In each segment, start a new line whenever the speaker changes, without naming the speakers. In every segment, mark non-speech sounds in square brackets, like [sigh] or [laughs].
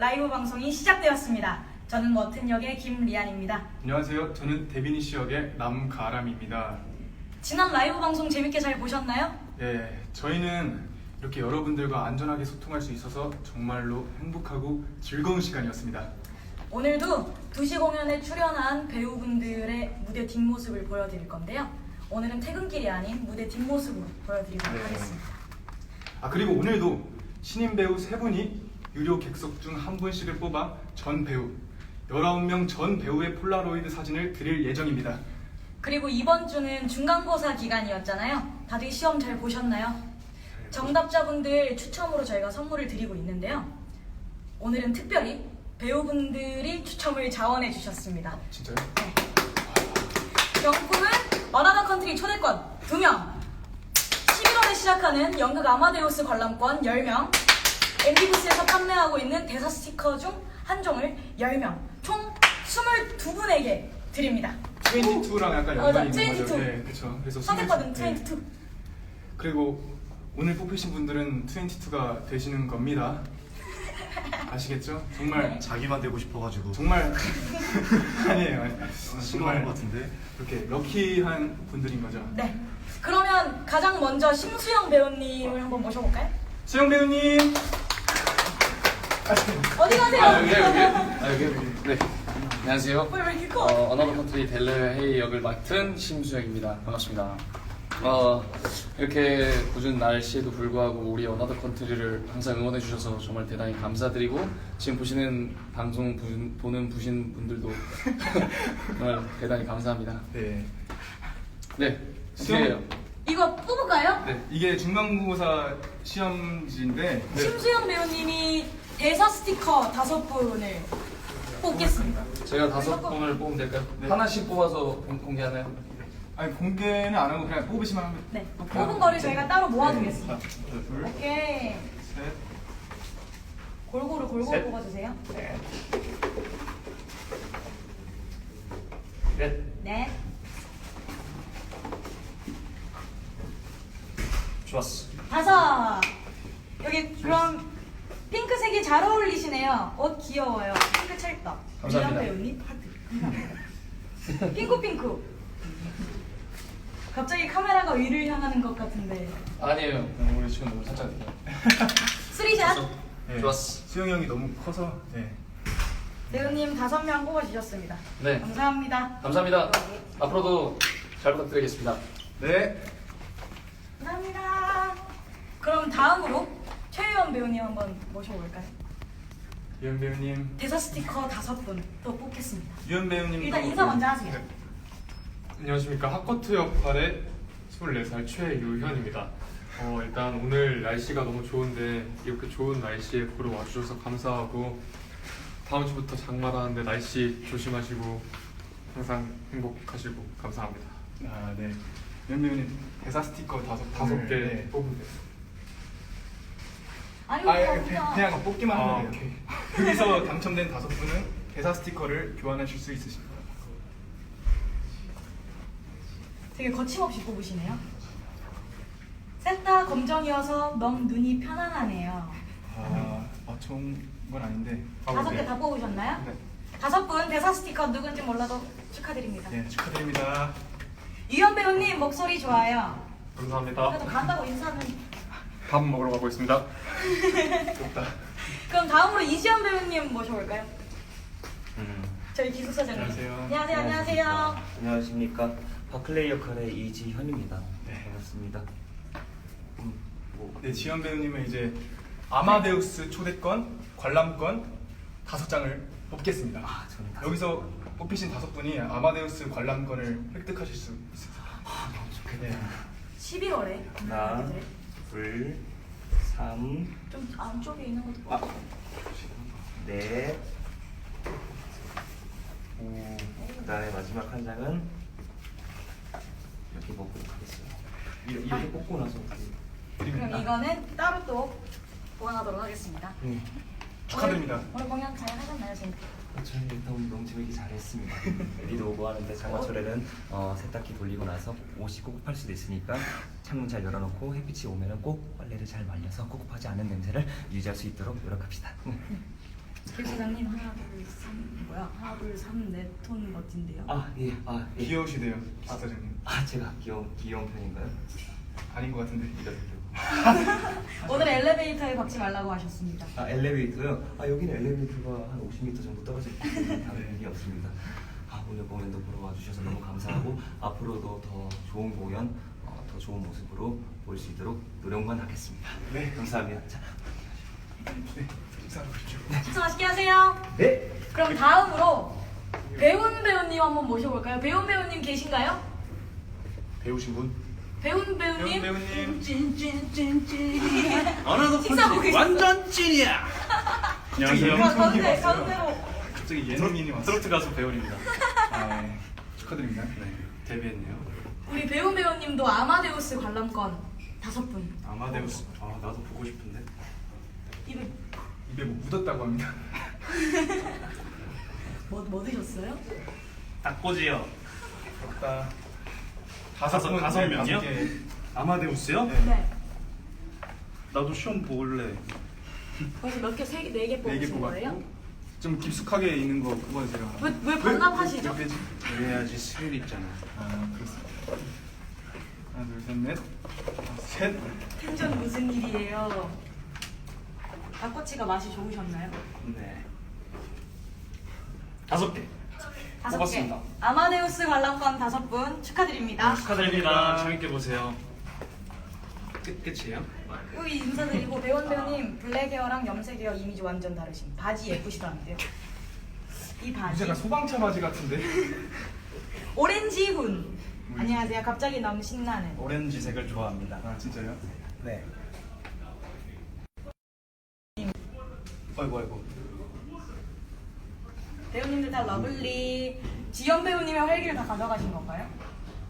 라이브 방송이 시작되었습니다. 저는 머튼 역의 김리안입니다.
안녕하세요. 저는 데비니 씨 역의 남가람입니다.
지난 라이브 방송 재밌게 잘 보셨나요?
예, 저희는 이렇게 여러분들과 안전하게 소통할 수 있어서 정말로 행복하고 즐거운 시간이었습니다.
오늘도 2시 공연에 출연한 배우분들의 무대 뒷모습을 보여드릴 건데요. 오늘은 퇴근길이 아닌 무대 뒷모습으로 보여드리도록
네.
하겠습니다.
아 그리고 오늘도 신인 배우 세 분이 유료 객석 중 한 분씩을 뽑아 전 배우 19명 전 배우의 폴라로이드 사진을 드릴 예정입니다.
그리고 이번 주는 중간고사 기간이었잖아요. 다들 시험 잘 보셨나요? 정답자분들 추첨으로 저희가 선물을 드리고 있는데요. 오늘은 특별히 배우분들이 추첨을 자원해 주셨습니다.
진짜요?
명품은 어나더 컨트리 초대권 2명 11월에 시작하는 연극 아마데우스 관람권 10명 MB부스에서 판매하고 있는 대사 스티커 중 한 종을 10명 총 22분에게 드립니다
22랑 약간
맞아,
연관이 있는 거죠.
22.
네, 그렇죠. 그래서
선택받은
22.
22
그리고 오늘 뽑히신 분들은 22가 되시는 겁니다. 아시겠죠? 정말
네.
자기만 되고 싶어가지고
정말 [laughs] 아니에요. 아니,
싫어하는 것 같은데
이렇게 럭키한 분들인 거죠.
네 그러면 가장 먼저 심수영 배우님을 한번 모셔볼까요?
수영 배우님.
어디 가세요?
아 여기 여기 아 여기 여기 네 안녕하세요
왜 이렇게 커?
어, 어나더 컨트리 델레 헤이 역을 맡은 심수영입니다 반갑습니다 어 이렇게 궂은 날씨에도 불구하고 우리 어나더 컨트리를 항상 응원해 주셔서 정말 대단히 감사드리고 지금 보시는 방송 분- 보는 보신 분들도 [laughs] 정말 대단히 감사합니다
네.
네
수영-
수영이에요
이거 뽑을까요?
네. 이게 중간고사 시험지인데 네.
심수영 배우님이 대사 스티커 다섯 분을 뽑겠습니다.
제가 다섯 분을 뽑으면 될까요?
네.
하나씩 뽑아서 공- 공개하나요?
아니 공개는 안 하고 그냥 뽑으시면 하면
네. 뽑은 거를 저희가 따로 모아두겠습니다.
네. 자, 둘,
오케이.
셋,
골고루 골고루
셋.
뽑아주세요.
넷.
네
네.
좋았어
다섯. 여기 그럼 핑크색이 잘 어울리시네요. 옷 귀여워요. 핑크 찰떡.
감사합니다.
미연 배우님 하트. 핑크 핑크. 갑자기 카메라가 위를 향하는 것 같은데.
아니에요 우리 지금 너무 살짝
쓰리샷. [laughs]
네.
좋았어.
수영이 형이 너무 커서 네.
배우님 다섯 명 뽑아주셨습니다.
네
감사합니다.
감사합니다. 앞으로도 잘 부탁드리겠습니다.
네.
감사합니다. 그럼 다음으로 최유연 배우님 한번 모셔볼까요?
유현 배우님.
대사 스티커 다섯 분또 뽑겠습니다.
유현 배우님.
일단 인사 먼저 하세요.
네.
안녕하십니까 하커트 역할의 24살 최유현입니다. 어, 일단 오늘 날씨가 너무 좋은데 이렇게 좋은 날씨에 보러 와주셔서 감사하고 다음 주부터 장마라는데 날씨 조심하시고 항상 행복하시고 감사합니다.
아 네. 유현 배우님 대사 스티커 다섯
다섯
분을,
개
네.
뽑으면 돼요.
아니
아, 예,
그냥
그냥 뽑기만
아,
하면 돼요. 여기서 당첨된 다섯 분은 대사 스티커를 교환하실 수 있으십니다.
되게 거침없이 뽑으시네요. 셋 다 검정이어서 너무 눈이 편안하네요.
아, 맞춘 건 아닌데.
아,
다섯
네.
개다 뽑으셨나요?
네.
다섯 분 대사 스티커 누군지 몰라도 축하드립니다.
네, 축하드립니다.
유연 배우님 목소리 좋아요. 그래도
감사합니다.
간다고 인사는.
밥 먹으러 가고 있습니다.
좋다.
그럼 다음으로 이지연 배우님 모셔볼까요?
음.
저희 기숙사장님.
안녕하세요.
안녕하세요. 안녕하세요.
안녕하십니까 바클레이 역할의 이지현입니다
네.
반갑습니다 음, 뭐,
네, 지현 배우님은 이제 아마데우스 초대권, 관람권 다섯 장을 뽑겠습니다.
아, 저는 다섯
여기서 뽑히신 다섯 분이 아마데우스 관람권을 획득하실 수 있습니다.
아, 너무 좋겠네요
11월에
하나 둘 삼,
좀 안쪽에 있는 것도
아. 넷 오, 그 다음에 마지막 한 장은 이렇게 뽑도록 하겠습니다 이렇게, 이렇게 뽑고 나서 어떻게
그럼 이거는 따로 또 보관하도록 하겠습니다.
음.
축하드립니다.
오늘, 오늘 공연 잘 하셨나요, 지금?
저는 일단 너무 재밌게 잘했습니다. [laughs] 리도 오고 하는데 장마철에는 어, 세탁기 돌리고 나서 옷이 꿉꿉할 수도 있으니까 창문 잘 열어놓고 햇빛이 오면은 꼭 빨래를 잘 말려서 꿉꿉하지 않은 냄새를 유지할 수 있도록 노력합시다. 음.
기획사장님 하나 둘삼 뭐야 하나 둘삼네톤 멋진데요.
아 예, 아 예.
귀여우시대요 기사장님
아 제가 귀여운 귀여운 편인가요?
아닌 것 같은데 [laughs]
오늘 엘리베이터에 박지 말라고 하셨습니다.
아 엘리베이터요? 아 여기는 엘리베이터가 한 50m 정도 떨어져 있기 때문에 다른 일이 없습니다. 아 오늘 공연도 보러 와주셔서 너무 감사하고 앞으로도 더 좋은 공연, 어, 더 좋은 모습으로 볼 수 있도록 노력만 하겠습니다.
네.
감사합니다. 자,
네 가십시오
식사 맛있게 하세요.
네.
그럼 다음으로 배운 배우님 한번 모셔볼까요? 배운 배우님 계신가요?
배우신 분?
배운 배우님.
배운 배우님.
어느덧
식사하고 계셨어요?
완전 찐이야. 안녕하세요.
가- 가운데 가운데로.
갑자기 예능인이 왔어요
트로트 가수 배우입니다.
아, 네. 축하드립니다
네, 데뷔했네요.
우리 배운 배우님도 아마데우스 관람권 다섯 분.
아마데우스. 아 나도 보고 싶은데.
입에
입에 뭐 묻었다고 합니다 [laughs]
뭐, 뭐 드셨어요?
닭꼬지요.
부럽다
다섯-
분,
다섯
네,
명이요?
개.
아마데우스요?
네.
네.
나도 시험 볼래.
벌써 몇 개, 세 개, 네 개
네개
뽑으신 거예요?
뽑았고 좀 깊숙하게 있는 거 그거 제가
왜, 왜 반납하시죠?
몇 개지?
그래야지 스릴 있잖아.
아 그렇습니다 하나 둘셋넷 셋
텐션 무슨 일이에요? 닭꼬치가 맛이 좋으셨나요?
네. 다섯 개.
다섯
뽑았습니다.
개. 아마데우스 관람권 다섯 분 축하드립니다.
축하드립니다. 재밌게 보세요. 끝 끝이에요?
여기 인사드리고 배원 배우님 블랙 헤어랑 염색 헤어 이미지 완전 다르심. 바지 예쁘시더라고요. 이 바지
제가 소방차 바지 같은데 [laughs]
오렌지 훈. 안녕하세요. 갑자기 너무 신나는.
오렌지색을 좋아합니다.
아 진짜요?
네. 아이고 아이고.
배우님들 다 러블리. 지연 배우님의 활기를 다 가져가신 건가요?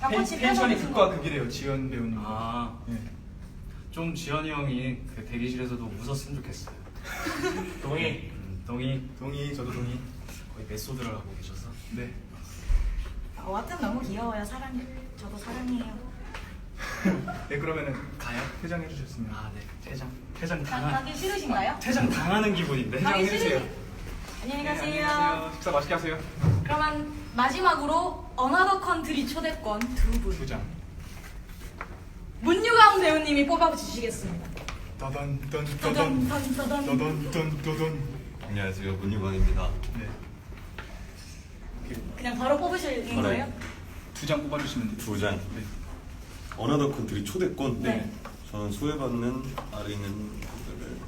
닭꼬치
펜, 션이
빼서
극과 극이래요 지연 배우님
아,
예.
좀 지현이 형이 그 대기실에서도 웃었으면 좋겠어요. [laughs] 동의. 음, 동의.
동의 저도 동의
거의 메소드를 하고 계셔서.
네
어, 하여튼 너무 귀여워요. 사랑. 저도 사랑해요.
네 그러면은
가요?
퇴장해 주셨으면
아, 네. 퇴장. 퇴장
가-
당한.
가기 싫으신가요?
퇴장 당하는 기분인데.
가기
해주세요.
싫으. 안녕히
네,
가세요.
안녕히 가세요 식사 맛있게 하세요
그러면 마지막으로 어나더 컨트리 초대권 두 분.
두 장
문유강 배우님이 뽑아주시겠습니다.
따단 딴
따단,
따단
따단, 따단.
따단 딴 따단
안녕하세요 문유광입니다.
네.
그냥 바로
바로.
거예요?
두 장 뽑아주시면 돼요
두 장.
네.
어나더 컨트리 초대권.
네.
저는 소외받는 아래 있는 분들을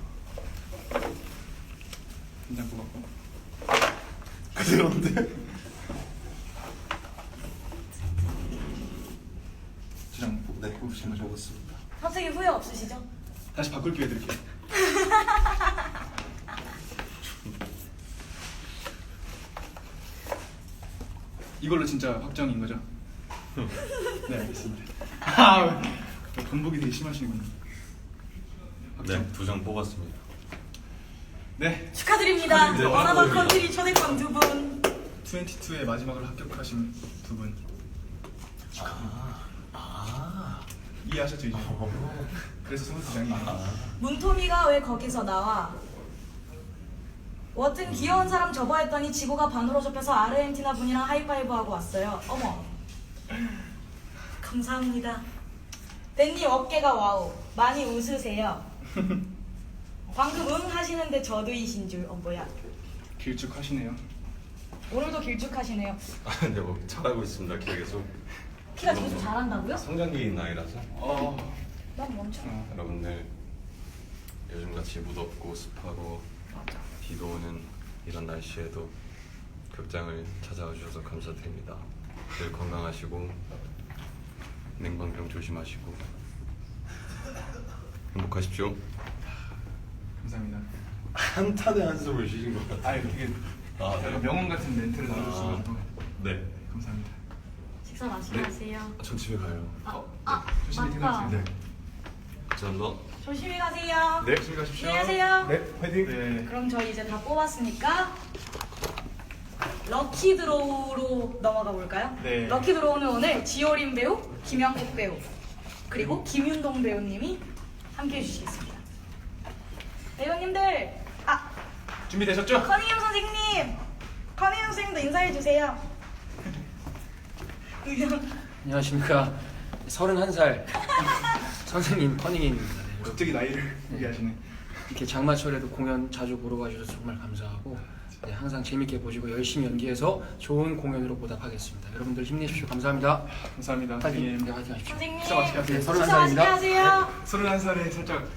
한 장 뽑았고
그대로인데.
두장
네,
뽑으시면 잘죠
먹었습니다.
선택에 후회 없으시죠?
다시 바꿀 기회 드릴게요 [laughs] 이걸로 진짜 확정인 거죠? 네 알겠습니다 [laughs] 아 번복이 되게 심하시군요 확정
네, 두 장 뽑았습니다.
네
축하드립니다.
네,
어나더
축하드립니다.
컨트리 초대권 두 분.
22의 마지막을 합격하신 두분
아, 아,
이해하셨죠 이제? 그래서 22장이에요
아.
문토미가 왜 거기서 나와? 워튼 귀여운 사람 접어 했더니 지구가 반으로 접혀서 아르헨티나 분이랑 하이파이브 하고 왔어요. 어머. 감사합니다. 댄님 어깨가 와우. 많이 웃으세요. [laughs] 방금 응 하시는데 저도이신 줄. 어 뭐야?
길쭉하시네요
오늘도 길쭉하시네요.
아, 네, 뭐 잘하고 있습니다. 계속
키가 계속 자란다고요?
성장기 나이라서
어...
난 멈춰.
어.
여러분들 요즘 같이 무덥고 습하고 비도 오는 이런 날씨에도 극장을 찾아와 주셔서 감사드립니다. 늘 건강하시고 냉방병 조심하시고 행복하십시오.
감사합니다
한탄의 한숨을 쉬신 것 같아요.
아 되게
아, 네.
약간 명언 같은 멘트를 나눠주셔서
네.
아,
감사합니다
식사 맛있게
네.
하세요.
전 집에 가요.
아, 아
조심히
맞다.
퇴근하세요.
네. 감사합니다.
조심히 가세요.
네 조심히 가십시오
안녕하세요.
네 화이팅 네.
그럼 저희 이제 다 뽑았으니까 럭키 드로우로 넘어가 볼까요?
네.
럭키 드로우는 오늘 지효린 배우, 김영국 배우 그리고 김윤동 배우님이 함께 해주시겠습니다. 배우님들 아
준비되셨죠?
커닝형 선생님, 커닝형 선생님도 인사해 주세요.
안녕하십니까. 31살 선생님 커닝입니다. 네,
갑자기 나이를 얘기하시네.
이렇게 장마철에도 공연 자주 보러 와주셔서 정말 감사하고 네, 항상 재밌게 보시고 열심히 연기해서 좋은 공연으로 보답하겠습니다. 여러분들 힘내십시오. 감사합니다.
감사합니다. 선생님.
네, 화이팅 하십시오.
선생님,
식사 맛있게 하세요.
네,
식사
31살 입니다.
맛있게 하세요.
31살에 살짝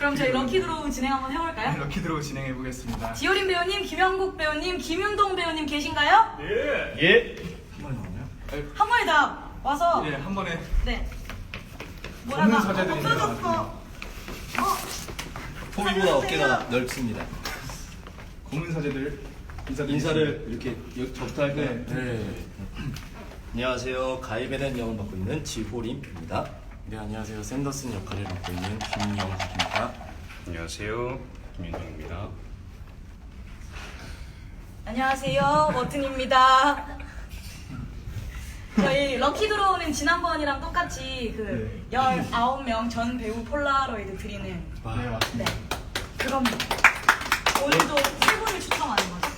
그럼 저희 럭키 드로우 진행 한번 해볼까요?
럭키드로 진행해 보겠습니다.
지효린 배우님, 김영국 배우님, 김윤동 배우님 계신가요?
예.
한 번에 나오나요?
한 번에 다 와서
예, 한 번에
네.
검은 사제들이
없어졌어.
나와가지고.
어,
호미보다 어깨가 넓습니다.
고문 사제들 인사드리겠습니다.
인사를 이렇게 여- 저부터 할까요?
네.
안녕하세요. 가이베덴 역을 맡고 있는 지호림입니다.
네 안녕하세요 샌더슨 역할을 맡고 있는 김영국입니다.
안녕하세요. 김윤정입니다.
안녕하세요. 워튼입니다. 저희 럭키 드로우는 지난번이랑 똑같이 그 19명 전 배우 폴라로이드 드리는
네,
네.
맞습니다.
그겁니다. 오늘도 세 분을 추첨하는 거죠.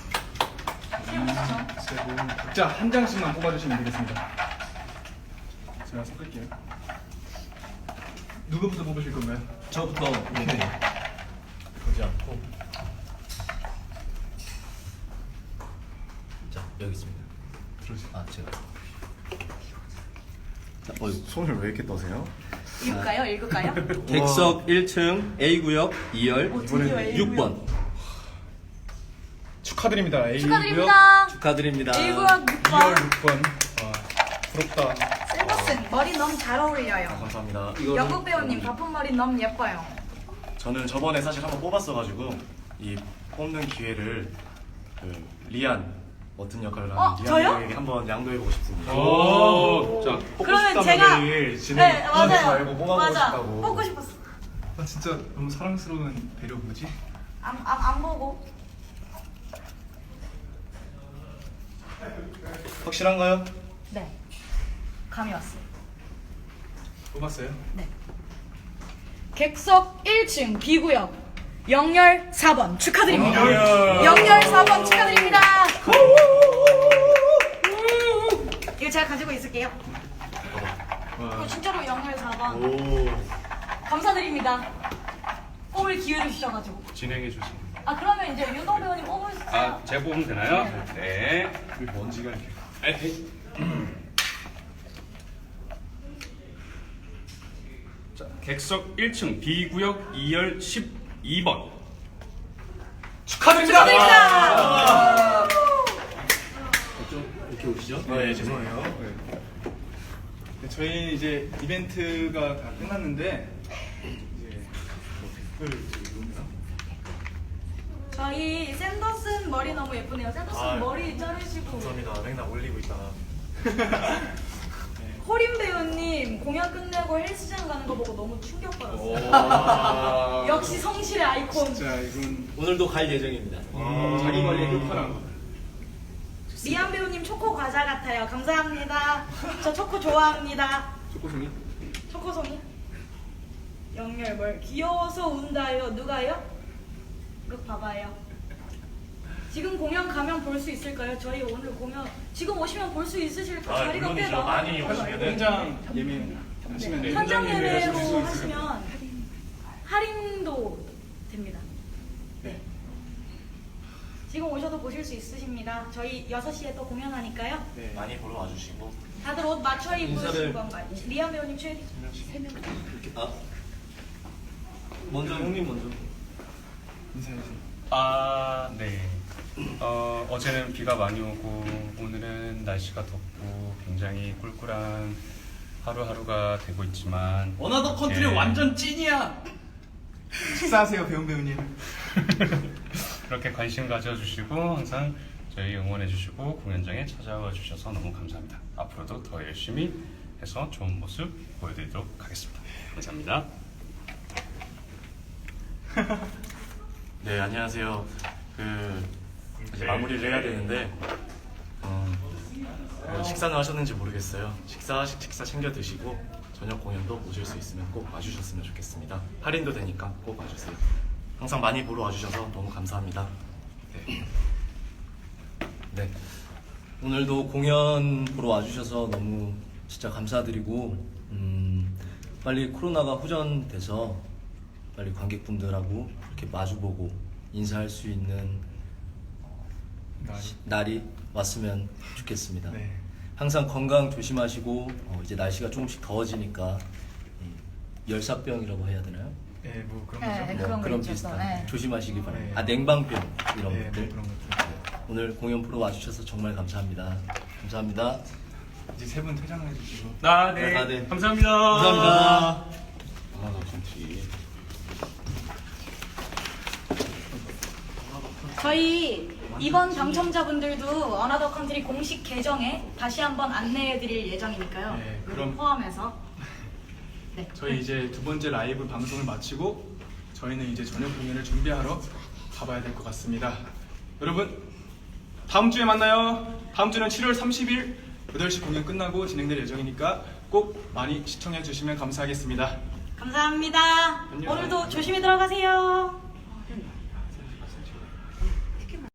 세 분 추첨.
세 분, 각자 한 장씩만 뽑아주시면 되겠습니다. 제가 섞을게요. 누구부터 뽑으실 건가요?
저부터 네.
보지 않고
자 여기 있습니다. 아 제가
어, 손을 왜 이렇게 떠세요?
읽을까요? 읽을까요? [laughs]
객석 1층 A구역 2열
오, 드디어 A구역.
6번
축하드립니다. A
축하드립니다.
축하드립니다.
1구역
2열
6번
6번. 와, 부럽다.
샌더슨 머리 너무 잘 어울려요.
감사합니다.
영국 배우님 바쁜 머리 너무 예뻐요.
저는 저번에 사실 한번 뽑았어가지고 이 뽑는 기회를 그 리안 어떤 역할을 하는
어,
리안
저요?
배우에게 한번 양도해보고 싶습니다.
오, 자,
그러면 제가
진행
네 맞아요.
말고 뽑아보고
맞아.
싶다고.
뽑고 싶었어.
아, 진짜 너무 사랑스러운 배려 뭐지?
안, 안, 안 보고.
확실한가요?
네. 감이 왔어요.
뽑았어요?
네. 객석 1층 B구역 영열 4번 축하드립니다. 영열 4번 축하드립니다. 이거 제가 가지고 있을게요. 이거 진짜로 영열 4번
오
감사드립니다. 뽑을 기회를 주셔가지고.
진행해 주세요.
아 그러면 이제 윤동 배우님 뽑으세요.
아, 제가 뽑으면 되나요? 네.
먼지가 이렇게
에헤이. 객석 1층 B구역 2열 12번.
축하드립니다.
축하드립니다.
이렇게 오시죠?
아, 예 죄송해요.
네, 저희 이제 이벤트가 다 끝났는데 이제.
저희 샌더슨 머리 너무 예쁘네요. 샌더슨
아,
머리 자르시고
감사합니다. 맨날 올리고 있다 [laughs] 가
호림 배우님 공연 끝내고 헬스장 가는 거 보고 너무 충격받았어요.
아, [laughs]
역시 성실의 아이콘.
진짜 이건
오늘도 갈 예정입니다.
자기 관리 끝판왕.
리안 배우님 초코 과자 같아요. 감사합니다. 저 초코 좋아합니다.
초코송이.
초코송이? 영열 뭘 귀여워서 운다요. 누가요? 이거 봐봐요. 지금 공연 가면 볼 수 있을까요? 저희 오늘 공연 지금 오시면 볼 수 있으실 거
아,
자리가 꽤
물론이죠.
남아.
많이 오시면은.
현장 예매 하시면
네,
돼요.
현장 예매로
하실 수 있어요.
하시면 할인도 됩니다. 네. 지금 오셔도 보실 수 있으십니다. 저희 6시에 또 공연하니까요.
네.
많이 보러 와주시고
다들 옷 맞춰 입으신
인사를-
건가요? 리안 배우님 최 세명
아 먼저 형님 먼저.
인사해 주세요.
아, 네. 어, 어제는 비가 많이 오고 오늘은 날씨가 덥고 굉장히 꿀꿀한 하루하루가 되고 있지만
어나더 컨트리
이렇게
완전 찐이야.
식사하세요, 배운 배우님. [laughs]
그렇게 관심 가져주시고 항상 저희 응원해주시고 공연장에 찾아와 주셔서 너무 감사합니다. 앞으로도 더 열심히 해서 좋은 모습 보여드리도록 하겠습니다. 감사합니다. [laughs]
네 안녕하세요. 그 이제 마무리를 해야 되는데 어, 그 식사는 하셨는지 모르겠어요. 식사 식사 챙겨 드시고 저녁 공연도 오실 수 있으면 꼭 와주셨으면 좋겠습니다. 할인도 되니까 꼭 와주세요. 항상 많이 보러 와주셔서 너무 감사합니다. 네.
네. 오늘도 공연 보러 와주셔서 너무 진짜 감사드리고 음, 빨리 코로나가 후전돼서 빨리 관객분들하고 이렇게 마주보고 인사할 수 있는 날이. 왔으면 좋겠습니다.
네.
항상 건강 조심하시고 어, 이제 날씨가 조금씩 더워지니까 이 열사병이라고 해야 되나요?
네, 뭐 그런
네,
거죠.
네.
뭐
그런 거
그런
있죠,
비슷한
네.
조심하시기 바랍니다.
네.
아 냉방병 이런
네,
것들
뭐 그런 것들.
오늘 공연 보러 와주셔서 정말 감사합니다. 감사합니다.
이제 세 분 퇴장해 주시고.
아,
네. 아, 네.
감사합니다.
감사합니다.
어나더 컨트리.
저희 이번 당첨자분들도 어나더 컨트리 공식 계정에 다시 한번 안내해드릴 예정이니까요.
네,
그럼
그럼-
포함해서 [laughs] 네.
저희 이제 두 번째 라이브 방송을 마치고 저희는 이제 저녁 공연을 준비하러 가봐야 될 것 같습니다. 여러분 다음 주에 만나요. 다음 주는 7월 30일 8시 공연 끝나고 진행될 예정이니까 꼭 많이 시청해 주시면 감사하겠습니다.
감사합니다.
안녕.
오늘도 조심히 들어가세요.